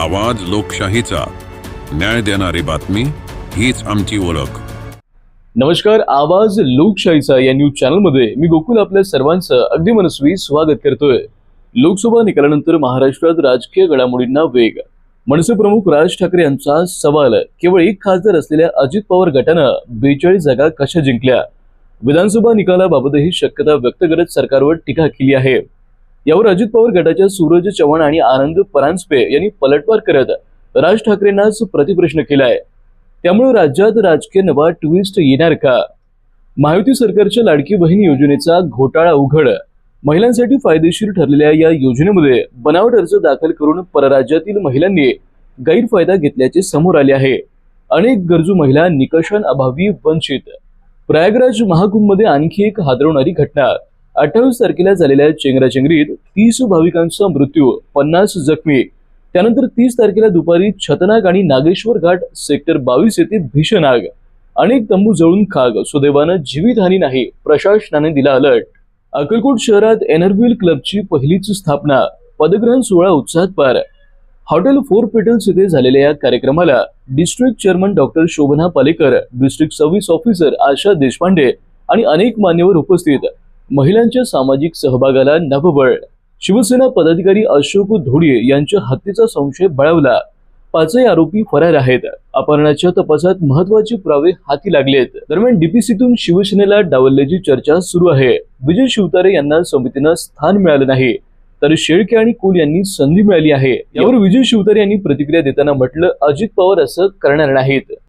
आवाज लोकशाहीचा. न्याय देणारी बातमी हीच आमची ओळख. नमस्कार आवाज लोकशाहीचा या न्यूज चॅनलमध्ये मी गोकुल आपल्या सर्वांचं अगदी मनस्वी स्वागत करतोय. लोकसभा निकालानंतर महाराष्ट्रात राजकीय घडामोडींना वेग. मनसे प्रमुख राज ठाकरे यांचा सवाल केवळ एक खासदार असलेल्या अजित पवार गटानं बेचाळीस जागा कशा जिंकल्या? विधानसभा निकालाबाबतही शक्यता व्यक्त करत सरकारवर टीका केली आहे. यावर अजित पवार गटाच्या सूरज चव्हाण आणि आनंद परांजपे यांनी पलटवार करत राज ठाकरेंनाच प्रतिप्रश्न केलाय. त्यामुळे राज्यात राजकीय नवा ट्विस्ट येणार का? महायुती सरकारच्या लाडकी बहीण योजनेचा घोटाळा उघड. महिलांसाठी फायदेशीर ठरलेल्या या योजनेमध्ये बनावट अर्ज दाखल करून परराज्यातील महिलांनी गैरफायदा घेतल्याचे समोर आले आहे. अनेक गरजू महिला निकषांअभावी वंचित. प्रयागराज महाकुंभमध्ये आणखी एक हादरवणारी घटना. अठ्ठावीस तारखेला झालेल्या चेंगराचेंगरीत तीस भाविकांचा मृत्यू पन्नास जखमी. त्यानंतर तीस तारखेला दुपारी छतनाग आणि नागेश्वर घाट सेक्टर बावीस येथे भीषण आग. अनेक तंबू जळून खाग सुदैवानं जीवितहानी नाही प्रशासनाने दिला अलर्ट. अक्कलकोट शहरात एनर्व्हिल क्लबची पहिलीच स्थापना. पदग्रहण सोहळा उत्साहात पार. हॉटेल फोर पेटल्स येथे झालेल्या या कार्यक्रमाला district chairman doctor Shobhana Palekar district service officer Asha Deshpande आणि अनेक मान्यवर उपस्थित. महिलांच्या सामाजिक सहभागाला नवबळ शिवसेना पदाधिकारी अशोक धोडिये यांच्या हत्येचा संशय बळावला. पाचही आरोपी फरार आहेत. अपहरणाच्या तपासात महत्त्वाचे पुरावे हाती लागलेत. दरम्यान डीपीसीतून शिवसेनेला डावलल्याची चर्चा सुरू आहे. विजय शिवतारे यांना समितीनं स्थान मिळालं नाही तर शेळके आणि कुल यांनी संधी मिळाली आहे. यावर विजय शिवतारे यांनी प्रतिक्रिया देताना म्हटलं अजित पवार असं करणार नाहीत.